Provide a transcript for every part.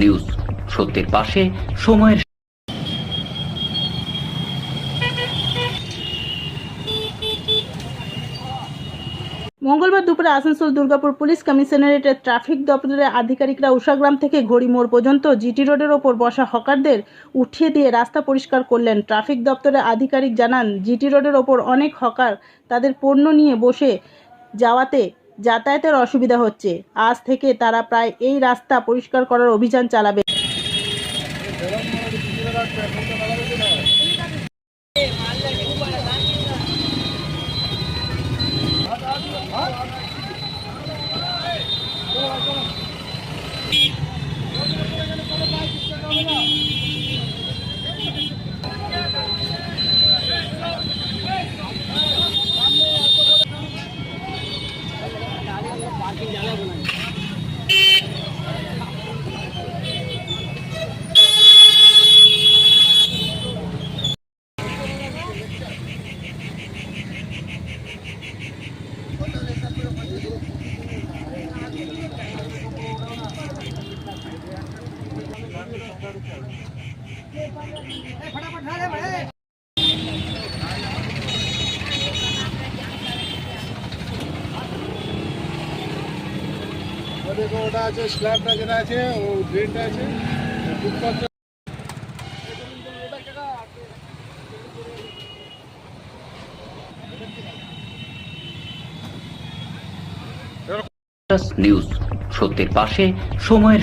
News. সত্যের পাশে সময়ের মঙ্গলবার দুপুরে আসানসোল দুর্গাপুর পুলিশ কমিশনারেটের ট্রাফিক দপ্তরের আধিকারিকরা উষাগ্রাম থেকে ঘড়িমোড় পর্যন্ত জিটি রোডের ওপর বসা হকারদের উঠিয়ে দিয়ে রাস্তা পরিষ্কার করলেন। ট্রাফিক দপ্তরের আধিকারিক জানান, জিটি রোডের ওপর অনেক হকার তাদের পণ্য নিয়ে বসে যাওয়াতে যাতায়াতের অসুবিধা হচ্ছে। আজ থেকে তারা প্রায় এই রাস্তা পরিষ্কার করার অভিযান চালাবে। ওটা আছে ও আছে নিউজ সত্যের পাশে সময়ের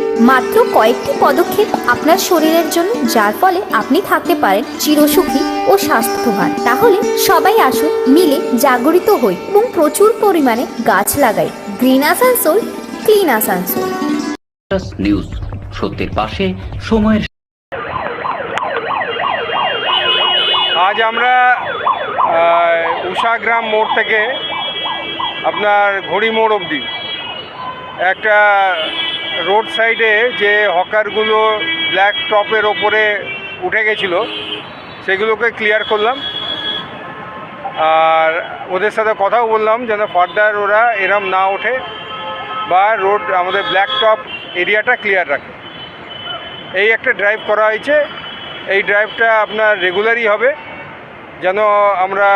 মাত্র কয়েকটি পদক্ষেপ আপনার শরীরের জন্য যার ফলে আপনি থাকতে পারেন চিরসুখী ও স্বাস্থ্যবান। তাহলে সবাই আসুন মিলে জাগরিত হই এবং প্রচুর পরিমাণে গাছ লাগাই। Green Asansol clean Asansol news সত্যের পাশে সময়ের আজ আমরা উষাগ্রাম মোড় থেকে আপনার ঘড়ি মোড় অবধি একটা রোড সাইডে যে হকারগুলো ব্ল্যাক টপের ওপরে উঠে গেছিল, সেগুলোকে ক্লিয়ার করলাম। আর ওদের সাথে কথাও বললাম যেন ফার্দার ওরা এরম না ওঠে বা রোড, আমাদের ব্ল্যাক টপ এরিয়াটা ক্লিয়ার রাখে। এই একটা ড্রাইভ করা হয়েছে। এই ড্রাইভটা আপনার রেগুলারই হবে। যেন আমরা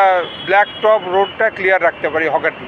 ব্ল্যাক টপ রোডটা ক্লিয়ার রাখতে পারি হকারটি